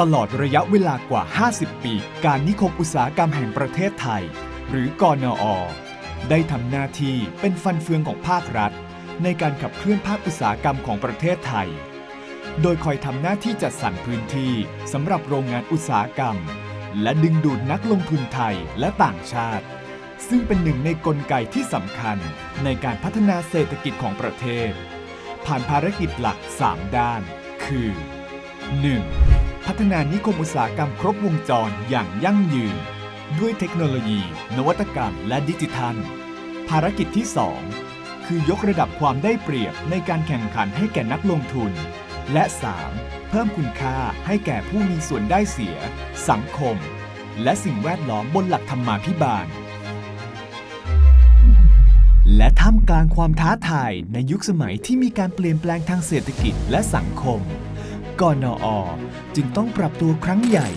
ตลอดระยะเวลากว่า 50 ปี การนิคมอุตสาหกรรมแห่งประเทศไทย หรือกอนอ ได้ทำหน้าที่เป็นฟันเฟืองของภาครัฐ ในการขับเคลื่อนภาคอุตสาหกรรมของประเทศไทย โดยคอยทำหน้าที่จัดสรรพื้นที่สำหรับโรงงานอุตสาหกรรม และดึงดูดนักลงทุนไทยและต่างชาติ ซึ่งเป็นหนึ่งในกลไกที่สำคัญในการพัฒนาเศรษฐกิจของประเทศ ผ่านภารกิจหลัก 3 ด้าน คือ 1. พัฒนานิคมอุตสาหกรรมครบวงจรอย่างยั่งยืน ด้วยเทคโนโลยี นวัตกรรม และดิจิทัล ภารกิจที่ 2 คือยกระดับความได้เปรียบในการแข่งขันให้แก่นักลงทุน และ 3. เพิ่มคุณค่าให้แก่ผู้มีส่วนได้เสีย สังคม และสิ่งแวดล้อมบนหลักธรรมาภิบาลและท่ามกลางความท้าทายในยุคสมัยที่มีการเปลี่ยนแปลงทางเศรษฐกิจและสังคม กนอจึงต้องปรับตัวครั้งใหญ่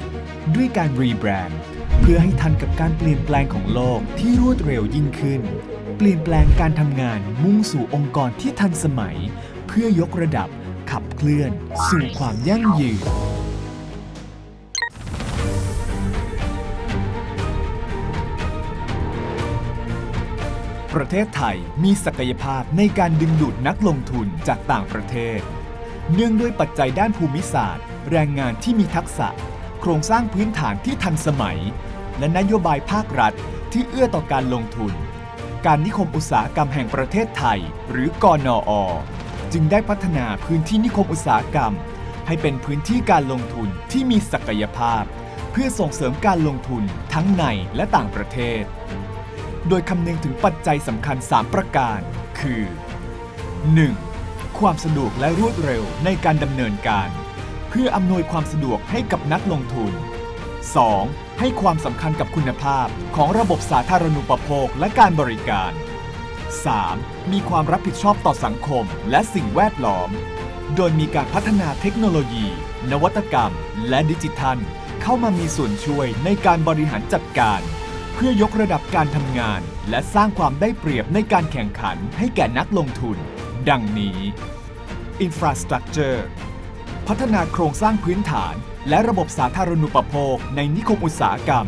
ด้วยการรีแบรนด์เพื่อให้ทันกับการเปลี่ยนแปลงของโลกที่รวดเร็วยิ่งขึ้น เปลี่ยนแปลงการทำงานมุ่งสู่องค์กรที่ทันสมัย เพื่อยกระดับขับเคลื่อน สู่ความยั่งยืนประเทศไทยมีศักยภาพในการดึงดูดนักลงทุนจากต่างประเทศ เนื่องด้วยปัจจัยด้านภูมิศาสตร์ แรงงานที่มีทักษะ โครงสร้างพื้นฐานที่ทันสมัย และนโยบายภาครัฐที่เอื้อต่อการลงทุน การนิคมอุตสาหกรรมแห่งประเทศไทย หรือกอนอจึงได้พัฒนาพื้นที่นิคมอุตสาหกรรม ให้เป็นพื้นที่การลงทุนที่มีศักยภาพ เพื่อส่งเสริมการลงทุนทั้งในและต่างประเทศ โดยคำนึงถึงปัจจัยสำคัญ 3 ประการ คือ 1. ความสะดวกและรวดเร็วในการดำเนินการ เพื่ออำนวยความสะดวกให้กับนักลงทุน 2. ให้ความสำคัญกับคุณภาพของระบบสาธารณูปโภคและการบริการ 3. มีความรับผิดชอบต่อสังคมและสิ่งแวดล้อม โดยมีการพัฒนาเทคโนโลยี นวัตกรรม และดิจิทัล เข้ามามีส่วนช่วยในการบริหารจัดการ เพื่อยกระดับการทำงาน และสร้างความได้เปรียบในการแข่งขันให้แก่นักลงทุน ดังนี้ Infrastructure พัฒนาโครงสร้างพื้นฐาน และระบบสาธารณูปโภคในนิคมอุตสาหกรรม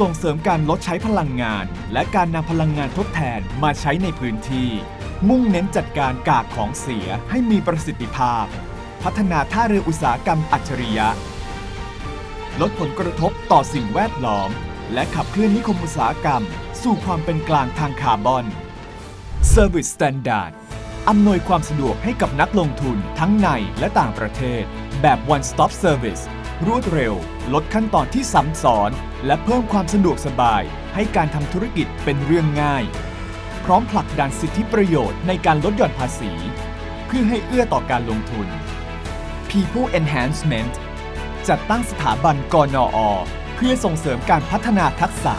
ส่งเสริมการลดใช้พลังงาน และการนำพลังงานทดแทนมาใช้ในพื้นที่ มุ่งเน้นจัดการกากของเสียให้มีประสิทธิภาพ พัฒนาท่าเรืออุตสาหกรรมอัจฉริยะ ลดผลกระทบต่อสิ่งแวดล้อม และขับเคลื่อนนิคมอุตสาหกรรม สู่ความเป็นกลางทางคาร์บอน Service Standard อำนวยความสะดวกให้กับนักลงทุนทั้งในและต่างประเทศ แบบ One Stop Service รวดเร็ว ลดขั้นตอนที่ซ้ำซ้อน และเพิ่มความสะดวกสบาย ให้การทำธุรกิจเป็นเรื่องง่าย พร้อมผลักดันสิทธิประโยชน์ในการลดหย่อนภาษี เพื่อให้เอื้อต่อการลงทุน People Enhancement จัดตั้งสถาบันกนอ เพื่อส่งเสริมการพัฒนาทักษะ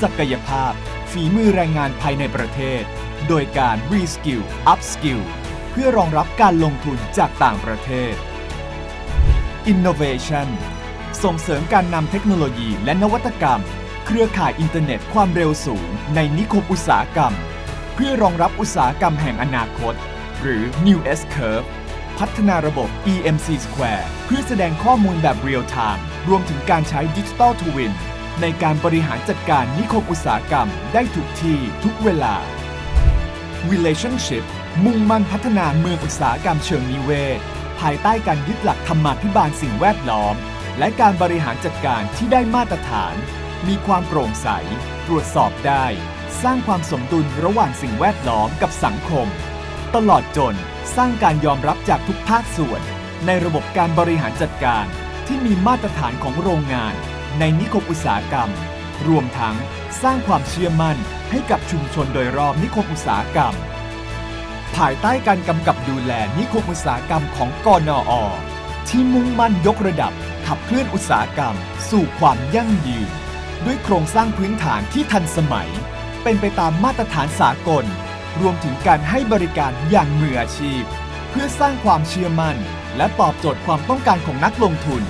ศักยภาพ ฝีมือแรงงานภายในประเทศ โดยการ Reskill Upskill เพื่อรองรับการลงทุนจากต่างประเทศ Innovation ส่งเสริมการนำเทคโนโลยีและนวัตกรรม เครือข่ายอินเทอร์เน็ตความเร็วสูง ในนิคมอุตสาหกรรม เพื่อรองรับอุตสาหกรรมแห่งอนาคต หรือ New S Curve พัฒนาระบบ EMC Square เพื่อแสดงข้อมูลแบบ Real Time รวมถึงการใช้ Digital Twin ในการบริหารจัดการนิคมอุตสาหกรรมได้ทุกที่ทุกเวลา Relationship มุ่งมั่นพัฒนาเมืองอุตสาหกรรมเชิงนิเวศ ภายใต้การยึดหลักธรรมาภิบาลสิ่งแวดล้อม และการบริหารจัดการที่ได้มาตรฐาน มีความโปร่งใส ตรวจสอบได้ สร้างความสมดุลระหว่างสิ่งแวดล้อมกับสังคม ตลอดจนสร้างการยอมรับจากทุกภาคส่วน ในระบบการบริหารจัดการที่มีมาตรฐานของโรงงาน ในนิคมอุตสาหกรรม รวมทั้งสร้างความเชื่อมั่นให้กับชุมชนโดยรอบนิคมอุตสาหกรรม ภายใต้การกำกับดูแลนิคมอุตสาหกรรมของกนอที่มุ่งมั่นยกระดับขับเคลื่อนอุตสาหกรรม สู่ความยั่งยืน ด้วยโครงสร้างพื้นฐานที่ทันสมัย เป็นไปตามมาตรฐานสากล รวมถึงการให้บริการอย่างมืออาชีพ เพื่อสร้างความเชื่อมั่น และตอบโจทย์ความต้องการของนักลงทุน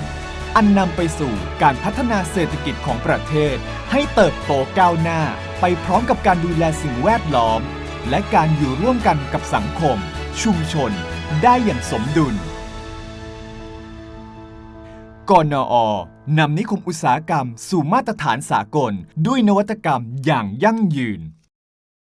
อันนำไปสู่การพัฒนาเศรษฐกิจของประเทศ ให้เติบโตก้าวหน้า ไปพร้อมกับการดูแลสิ่งแวดล้อม และการอยู่ร่วมกันกับสังคม ชุมชน ได้อย่างสมดุล กนอ นำนิคมอุตสาหกรรมสู่มาตรฐานสากล ด้วยนวัตกรรมอย่างยั่งยืน